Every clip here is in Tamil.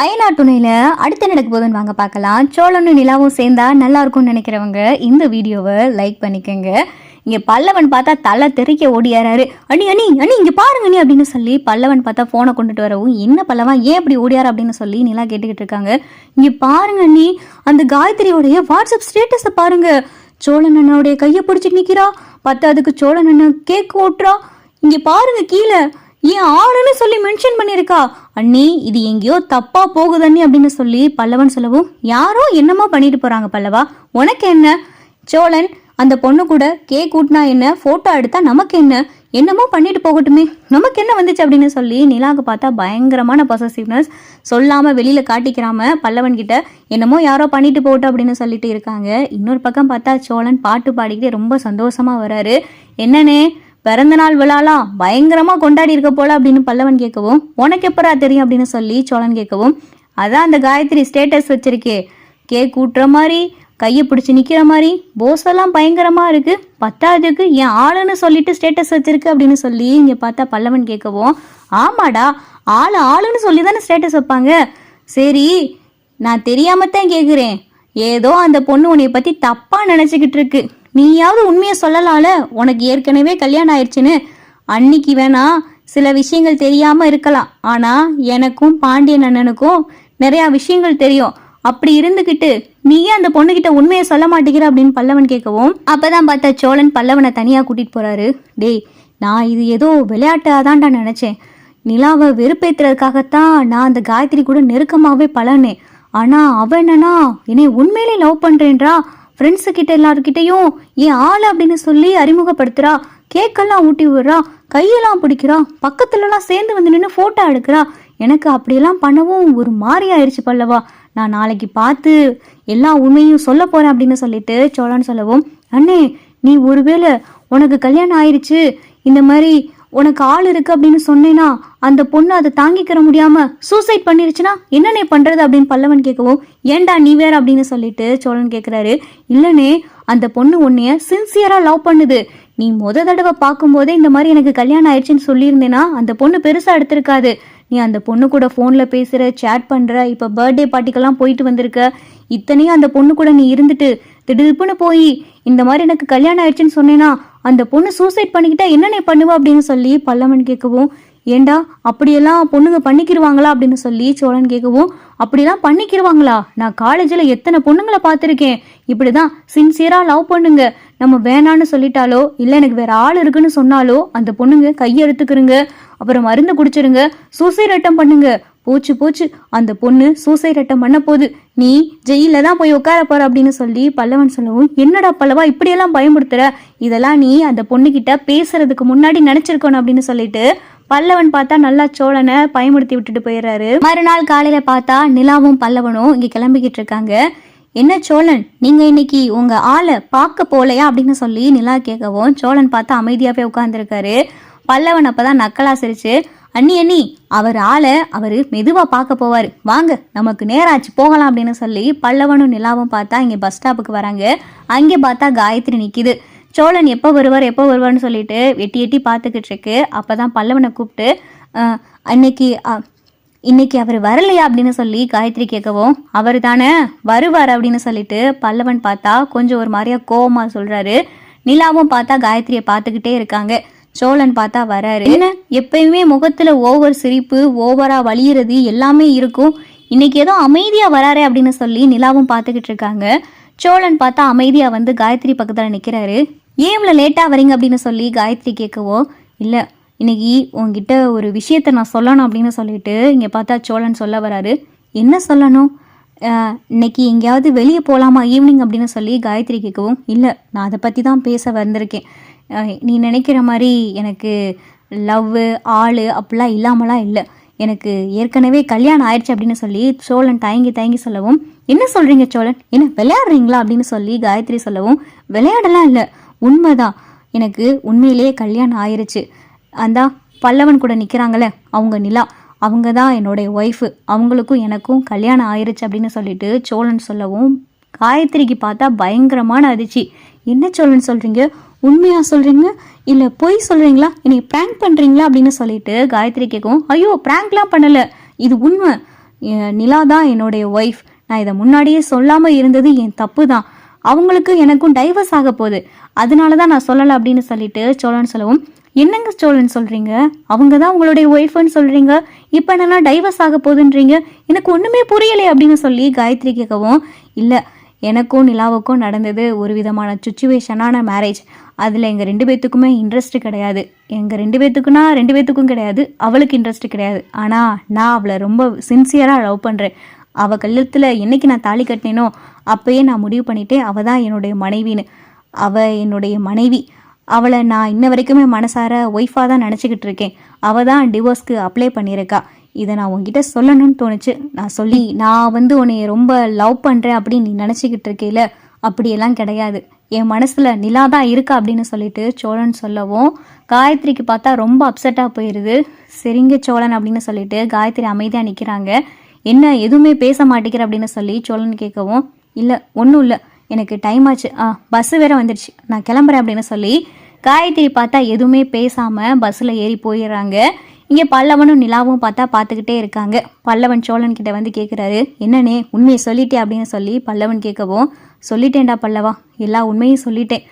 அயனா துணையில் அடுத்து நடக்க போதுன்னு வாங்க பார்க்கலாம். சோழனும் நிலாவும் சேர்ந்தா நல்லா இருக்கும்னு நினைக்கிறவங்க இந்த வீடியோவை லைக் பண்ணிக்கோங்க. இங்கே பல்லவன் பார்த்தா தலை தெறிக்க ஓடியாராரு. அண்ணி அண்ணி அண்ணி இங்கே பாருங்க நீ அப்படின்னு சொல்லி பல்லவன் பார்த்தா ஃபோனை கொண்டுட்டு வரவும் என்ன பல்லவன் ஏன் இப்படி ஓடியார் அப்படின்னு சொல்லி நிலா கேட்டுக்கிட்டு இருக்காங்க. இங்கே பாருங்க அண்ணி அந்த காயத்ரியோடைய வாட்ஸ்அப் ஸ்டேட்டஸை பாருங்க. சோழன் அண்ணனுடைய கையை பிடிச்சிட்டு நிற்கிறா பத்தாவதுக்கு சோழன் அண்ணன் கேக் ஓட்டுறா. இங்கே பாருங்க கீழே. ஏன் ஆளுன்னு சொல்லி மென்ஷன் பண்ணியிருக்கா? அண்ணி இது எங்கேயோ தப்பா போகுதண்ணி அப்படின்னு சொல்லி பல்லவன் சொல்லவும் யாரோ என்னமோ பண்ணிட்டு போறாங்க பல்லவா? உனக்கு என்ன? சோழன் அந்த பொண்ணு கூட கேக் கூட்டினா என்ன? போட்டோ எடுத்தா நமக்கு என்ன? என்னமோ பண்ணிட்டு போகட்டுமே. நமக்கு என்ன வந்துச்சு அப்படின்னு சொல்லி நிலாவுக்கு பார்த்தா பயங்கரமான பொசசிவ்னஸ் சொல்லாம வெளியில காட்டிக்கிறாம பல்லவன் கிட்ட என்னமோ யாரோ பண்ணிட்டு போகட்டும் அப்படின்னு சொல்லிட்டு இருக்காங்க. இன்னொரு பக்கம் பார்த்தா சோழன் பாட்டு பாடிக்கிட்டே ரொம்ப சந்தோஷமா வராரு. என்னன்னே பிறந்த நாள் விழாலாம் பயங்கரமா கொண்டாடி இருக்க போல அப்படின்னு பல்லவன் கேட்கவும் உனக்கு எப்பரா தெரியும் அப்படின்னு சொல்லி சோழன் கேட்கவும் அதான் அந்த காயத்ரி ஸ்டேட்டஸ் வச்சிருக்கே. கேக் ஊட்டுற மாதிரி கையை பிடிச்சி நிற்கிற மாதிரி போஸ் எல்லாம் பயங்கரமா இருக்கு. பத்தாவதுக்கு என் ஆளுன்னு சொல்லிட்டு ஸ்டேட்டஸ் வச்சிருக்கு அப்படின்னு சொல்லி இங்க பார்த்தா பல்லவன் கேட்கவும் ஆமாடா ஆளு ஆளுன்னு சொல்லி தானே ஸ்டேட்டஸ் வைப்பாங்க. சரி நான் தெரியாம தான் கேட்குறேன் ஏதோ அந்த பொண்ணு உன்னை பத்தி தப்பா நினைச்சுக்கிட்டு இருக்கு. நீயாவது உண்மையை சொல்லலாம்ல? உனக்கு ஏற்கனவே கல்யாணம் ஆயிடுச்சுன்னு. அன்னைக்கு வேணா சில விஷயங்கள் தெரியாம இருக்கலாம். ஆனா எனக்கும் பாண்டியன் அண்ணனுக்கும் நிறைய விஷயங்கள் தெரியும். அப்படி இருந்துகிட்டு நீ ஏன் அந்த பொண்ணுகிட்ட உண்மையை சொல்ல மாட்டேங்கிற அப்படின்னு பல்லவன் கேட்கவும் அப்பதான் பார்த்தா சோழன் பல்லவனை தனியா கூட்டிட்டு போறாரு. டேய் நான் இது ஏதோ விளையாட்டாதான்டா நினைச்சேன். நிலாவை வெறுப்பேத்துறதுக்காகத்தான் நான் அந்த காயத்ரி கூட நெருக்கமாகவே பழனேன் ஆனால் அவ என்னன்னா என்னை உண்மையிலே லவ் பண்ணுறேன்றா ஃப்ரெண்ட்ஸு கிட்ட எல்லாருக்கிட்டையும் என் ஆள் அப்படின்னு சொல்லி அறிமுகப்படுத்துறா. கேக்கெல்லாம் ஊட்டி விடுறா. கையெல்லாம் பிடிக்கிறா. பக்கத்துலலாம் சேர்ந்து வந்து நின்று ஃபோட்டோ எடுக்கிறா. எனக்கு அப்படியெல்லாம் பண்ணவும் ஒரு மாதிரி ஆயிடுச்சு பல்லவா. நான் நாளைக்கு பார்த்து எல்லா உண்மையும் சொல்ல போறேன் அப்படின்னு சொல்லிட்டு சோழன் சொல்லவும் அண்ணே நீ ஒருவேளை உனக்கு கல்யாணம் ஆயிடுச்சு இந்த மாதிரி உனக்கு ஆள் இருக்கு அப்படின்னு சொன்னேனா அந்த பொண்ணு அதை தாங்கிக்கிற முடியாம சூசைட் பண்ணிருச்சுன்னா என்னனே பண்றது அப்படின்னு பல்லவன் கேட்கவும் ஏன்டா நீ வேற அப்படின்னு சொல்லிட்டு சோழன் கேக்குறாரு இல்லனே அந்த பொண்ணு உன்னைய சின்சியரா லவ் பண்ணுது. நீ முத தடவை பார்க்கும்போதே இந்த மாதிரி எனக்கு கல்யாணம் ஆயிடுச்சுன்னு சொல்லியிருந்தேனா அந்த பொண்ணு பெருசா எடுத்திருக்காது. நீ அந்த பொண்ணு கூட ஃபோனில் பேசுகிற சேட் பண்ணுற இப்போ பர்த்டே பார்ட்டிக்கெல்லாம் போயிட்டு வந்திருக்க. இத்தனையும் அந்த பொண்ணு கூட நீ இருந்துட்டு திடுப்புன்னு போய் இந்த மாதிரி எனக்கு கல்யாணம் ஆயிடுச்சுன்னு சொன்னேன்னா அந்த பொண்ணு சூசைட் பண்ணிக்கிட்டா என்ன நீ பண்ணுவா அப்படின்னு சொல்லி பல்லவன் கேட்கவும் ஏண்டா அப்படியெல்லாம் பொண்ணுங்க பண்ணிக்கிருவாங்களா அப்படின்னு சொல்லி சோழன் கேட்கவும் அப்படிலாம் பண்ணிக்கிருவாங்களா? நான் காலேஜில் எத்தனை பொண்ணுங்களை பார்த்துருக்கேன்? இப்படிதான் சின்சியராக லவ் பண்ணுங்க. நம்ம வேணான்னு சொல்லிட்டாலோ இல்லை எனக்கு வேற ஆள் இருக்குன்னு சொன்னாலோ அந்த பொண்ணுங்க கையெடுத்துக்கிறங்க அப்புறம் மருந்து குடிச்சிருங்க. சூசைட் அட்டம் பண்ணுங்க. போச்சு போச்சு. அந்த பொண்ணு சூசைட் அட்டம் பண்ண போகுது. நீ ஜெயில தான் போய் உட்கார போற அப்படின்னு சொல்லி பல்லவன் சொல்லவும் என்னடா பல்லவா இப்படியெல்லாம் பயமுறுத்துற? இதெல்லாம் நீ அந்த பொண்ணுகிட்ட பேசுறதுக்கு முன்னாடி நினைச்சிருக்கணும் அப்படின்னு சொல்லிட்டு பல்லவன் பார்த்தா நல்லா சோழனை பயமுறுத்தி விட்டுட்டு போயிடுறாரு. மறுநாள் காலையில பார்த்தா நிலாவும் பல்லவனும் இங்க கிளம்பிக்கிட்டு இருக்காங்க. என்ன சோழன் நீங்க இன்னைக்கு உங்க ஆளை பார்க்க போலையா அப்படின்னு சொல்லி நிலா கேட்கவும் சோழன் பார்த்தா அமைதியாவே உட்கார்ந்துருக்காரு. பல்லவன் அப்பதான் நக்கலா சிரிச்சு அண்ணி அண்ணி அவர் ஆளை அவர் மெதுவா பார்க்க போவாரு. வாங்க நமக்கு நேராச்சு போகலாம் அப்படின்னு சொல்லி பல்லவனும் நிலாவும் பார்த்தா இங்க பஸ் ஸ்டாப்புக்கு வராங்க. அங்கே பார்த்தா காயத்ரி நிக்குது. சோழன் எப்போ வருவார் எப்போ வருவார்னு சொல்லிட்டு எட்டி எட்டி பார்த்துக்கிட்டு இருக்கு. அப்பதான் பல்லவனை கூப்பிட்டு அன்னைக்கு இன்னைக்கு அவர் வரலையா? அப்படின்னு சொல்லி காயத்ரி கேட்கவும் அவர் தானே வருவார் அப்படின்னு சொல்லிட்டு பல்லவன் பார்த்தா கொஞ்சம் ஒரு மாதிரியா கோவமா சொல்றாரு. நிலாவும் பார்த்தா காயத்ரியை பார்த்துக்கிட்டே இருக்காங்க. சோழன் பார்த்தா வராரு. என்ன? எப்பயுமே முகத்துல ஓவர் சிரிப்பு ஓவரா வலியுறது எல்லாமே இருக்கும். இன்னைக்கு ஏதோ அமைதியா வராரு அப்படின்னு சொல்லி நிலாவும் பார்த்துக்கிட்டு இருக்காங்க. சோழன் பார்த்தா அமைதியா வந்து காயத்ரி பக்கத்துல நிக்கிறாரு. ஏன் இவ்வளோ லேட்டாக வரீங்க அப்படின்னு சொல்லி காயத்ரி கேட்கவோ இல்லை இன்னைக்கு உங்ககிட்ட ஒரு விஷயத்த நான் சொல்லணும் அப்படின்னு சொல்லிட்டு இங்கே பார்த்தா சோழன் சொல்ல வராரு. என்ன சொல்லணும்? இன்னைக்கு எங்கேயாவது வெளியே போகலாமா ஈவினிங் அப்படின்னு சொல்லி காயத்ரி கேட்கவும் இல்லை நான் அதை பற்றி தான் பேச வந்திருக்கேன். நீ நினைக்கிற மாதிரி எனக்கு லவ்வு ஆள் அப்படிலாம் இல்லாமலாம் இல்லை. எனக்கு ஏற்கனவே கல்யாணம் ஆயிடுச்சு அப்படின்னு சொல்லி சோழன் தயங்கி தயங்கி சொல்லவும் என்ன சொல்கிறீங்க சோழன்? என்ன விளையாடுறீங்களா? அப்படின்னு சொல்லி காயத்ரி சொல்லவும் விளையாடலாம் இல்லை. உண்மைதான். எனக்கு உண்மையிலேயே கல்யாணம் ஆயிருச்சு. அந்த பல்லவன் கூட நிற்கிறாங்களே அவங்க நிலா. அவங்க தான் என்னுடைய ஒய்ஃபு அவங்களுக்கும் எனக்கும் கல்யாணம் ஆயிருச்சு அப்படின்னு சொல்லிட்டு சோழன் சொல்லவும் காயத்ரிக்கு பார்த்தா பயங்கரமான அதிர்ச்சி. என்ன சோழன் சொல்கிறீங்க உண்மையா சொல்கிறீங்க இல்லை பொய் சொல்கிறீங்களா என்னை ப்ராங்க் பண்ணுறீங்களா அப்படின்னு சொல்லிட்டு காயத்ரி கேட்கவும் ஐயோ ப்ராங்க்லாம் பண்ணலை. இது உண்மை. நிலா தான் என்னுடைய ஒய்ஃப் நான் இதை முன்னாடியே சொல்லாமல் இருந்தது என் தப்பு தான் அவங்களுக்கு எனக்கும் டைவர்ஸ் ஆக போகுது. அதனால தான் நான் சொல்லலை அப்படின்னு சொல்லிட்டு சோழன் சொல்லவும் என்னங்க சோழன் சொல்கிறீங்க அவங்க தான் உங்களுடைய ஒய்ஃப்னு சொல்கிறீங்க இப்போ என்னென்னா டைவர்ஸ் ஆக போகுதுன்றீங்க? எனக்கு ஒன்றுமே புரியலை அப்படின்னு சொல்லி காயத்ரி கேட்கவும் இல்லை எனக்கும் நிலாவுக்கும் நடந்தது ஒரு விதமான சுச்சுவேஷனான மேரேஜ் அதில் எங்கள் ரெண்டு பேர்த்துக்குமே இன்ட்ரெஸ்ட் கிடையாது. எங்கள் ரெண்டு பேர்த்துக்குன்னா ரெண்டு பேர்த்துக்கும் கிடையாது. அவளுக்கு இன்ட்ரெஸ்ட் கிடையாது. ஆனால் நான் அவளை ரொம்ப சின்சியராக லவ் பண்ணுறேன் அவள் கழுத்தில் என்னைக்கு நான் தாலி கட்டினேனோ அப்பயே நான் முடிவு பண்ணிட்டேன். அவள் தான் என்னுடைய மனைவின்னு. அவள் என்னுடைய மனைவி. அவளை நான் இன்ன வரைக்குமே மனசார ஒய்ஃபாக தான் நினச்சிக்கிட்டு இருக்கேன். அவள் தான் டிவோர்ஸ்க்கு அப்ளை பண்ணியிருக்கா இதை நான் உங்ககிட்ட சொல்லணும்னு தோணுச்சு. நான் சொல்லி நான் வந்து உன்னை ரொம்ப லவ் பண்ணுறேன் அப்படின்னு நீ நினச்சிக்கிட்டு இருக்கையில அப்படியெல்லாம் கிடையாது. என் மனசில் நிலா தான் இருக்கா அப்படின்னு சொல்லிட்டு சோழன் சொல்லவும் காயத்ரிக்கு பார்த்தா ரொம்ப அப்செட்டாக போயிடுது சரிங்க சோழன் அப்படின்னு சொல்லிட்டு காயத்ரி அமைதியாக நிற்கிறாங்க என்ன எதுவுமே பேச மாட்டேங்கிற அப்படின்னு சொல்லி சோழன் கேட்கவும் இல்லை ஒன்றும் இல்லை. எனக்கு டைம் ஆச்சு. ஆ பஸ்ஸு வேற வந்துடுச்சு நான் கிளம்புறேன் அப்படின்னு சொல்லி காயத்ரி பார்த்தா எதுவுமே பேசாமல் பஸ்ஸில் ஏறி போயிடுறாங்க. இங்கே பல்லவனும் நிலாவும் பார்த்தா பார்த்துக்கிட்டே இருக்காங்க. பல்லவன் சோழன் கிட்ட வந்து கேட்குறாரு என்னண்ணே உண்மையை சொல்லிட்டே அப்படின்னு சொல்லி பல்லவன் கேட்கவும் சொல்லிட்டேன்டா பல்லவா. எல்லா உண்மையும் சொல்லிட்டேன்.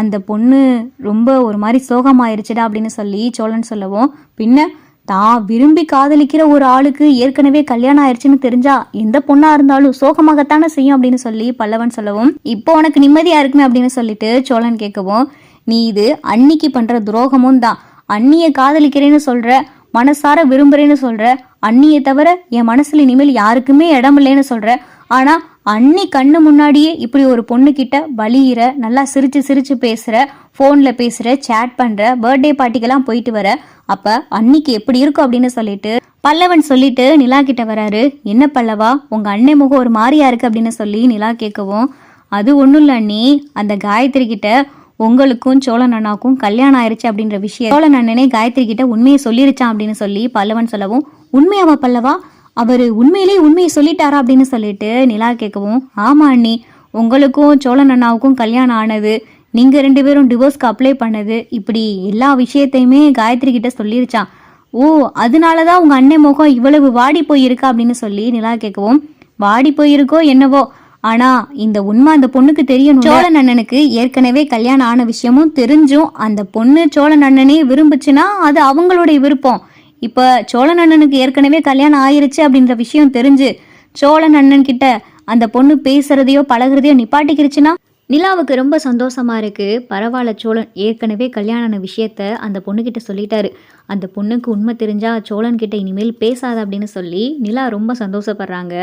அந்த பொண்ணு ரொம்ப ஒரு மாதிரி சோகமாயிருச்சுடா அப்படின்னு சொல்லி சோழன் சொல்லவும் பின்ன தான் விரும்பி காதலிக்கிற ஒரு ஆளுக்கு ஏற்கனவே கல்யாணம் ஆயிடுச்சுன்னு தெரிஞ்சா எந்த பொண்ணா இருந்தாலும் சோகமாகத்தானே செய்யும் அப்படின்னு சொல்லி பல்லவன் சொல்லவும் இப்போ உனக்கு நிம்மதியா இருக்குமே அப்படின்னு சொல்லிட்டு சோழன் கேட்கவும் நீ இது அன்னிக்கு பண்ற துரோகமும் தான். அன்னிய காதலிக்கிறேன்னு சொல்ற மனசார விரும்புறேன்னு சொல்ற அன்னியை தவிர என் மனசுல இனிமேல் யாருக்குமே இடம் இல்லைன்னு சொல்ற. ஆனா அண்ணி கண்ணு முன்னாடியே இப்படி ஒரு பொண்ணு கிட்ட வலியிற நல்லா சிரிச்சு சிரிச்சு பேசுற ஃபோனில் பேசுற சேட் பண்ற பர்த்டே பார்ட்டிக்கெல்லாம் போயிட்டு வர அப்ப அன்னிக்கு எப்படி இருக்கும் அப்படின்னு சொல்லிட்டு பல்லவன் சொல்லிட்டு நிலா கிட்ட வராரு. என்ன பல்லவா உங்க அண்ணன் முகம் ஒரு மாதிரியா இருக்கு? அப்படின்னு சொல்லி நிலா கேட்கவும் அது ஒன்றும் இல்லை அண்ணி. அந்த காயத்ரி கிட்ட உங்களுக்கும் சோழன் அண்ணாக்கும் கல்யாணம் ஆயிடுச்சு அப்படின்ற விஷயம். சோழன் அண்ணனே காயத்ரி கிட்ட உண்மையை சொல்லிருச்சான் அப்படின்னு சொல்லி பல்லவன் சொல்லவும் உண்மையாவா பல்லவா? அவர் உண்மையிலேயே உண்மையை சொல்லிட்டாரா அப்படின்னு சொல்லிட்டு நிலா கேட்கவும் ஆமா அண்ணி உங்களுக்கும் சோழன் அண்ணாவுக்கும் கல்யாணம் ஆனது நீங்கள் ரெண்டு பேரும் டிவோர்ஸ்க்கு அப்ளை பண்ணது இப்படி எல்லா விஷயத்தையுமே காயத்ரி கிட்ட சொல்லிருச்சான் ஓ அதனால தான் உங்கள் அண்ணன் முகம் இவ்வளவு வாடி போயிருக்கா? அப்படின்னு சொல்லி நிலா கேட்கவும் வாடி போயிருக்கோ என்னவோ ஆனா இந்த உண்மை அந்த பொண்ணுக்கு தெரியும் சோழன் அண்ணனுக்கு ஏற்கனவே கல்யாணம் ஆன விஷயமும் தெரிஞ்சும் அந்த பொண்ணு சோழன் அண்ணனே விரும்புச்சுன்னா அது அவங்களுடைய விருப்பம். இப்ப சோழன் அண்ணனுக்கு ஏற்கனவே கல்யாணம் ஆயிருச்சு அப்படின்ற விஷயம் தெரிஞ்சு சோழன் அண்ணன் கிட்ட அந்த பொண்ணு பேசுறதையோ பழகுறதையோ நிப்பாட்டிக்கிருச்சுன்னா நிலாவுக்கு ரொம்ப சந்தோஷமா இருக்கு. பரவாயில்ல சோழன் ஏற்கனவே கல்யாணம் ஆன விஷயத்த அந்த பொண்ணுக்கிட்ட சொல்லிட்டாரு. அந்த பொண்ணுக்கு உண்மை தெரிஞ்சா சோழன் கிட்ட இனிமேல் பேசாத அப்படின்னு சொல்லி நிலா ரொம்ப சந்தோஷப்படுறாங்க.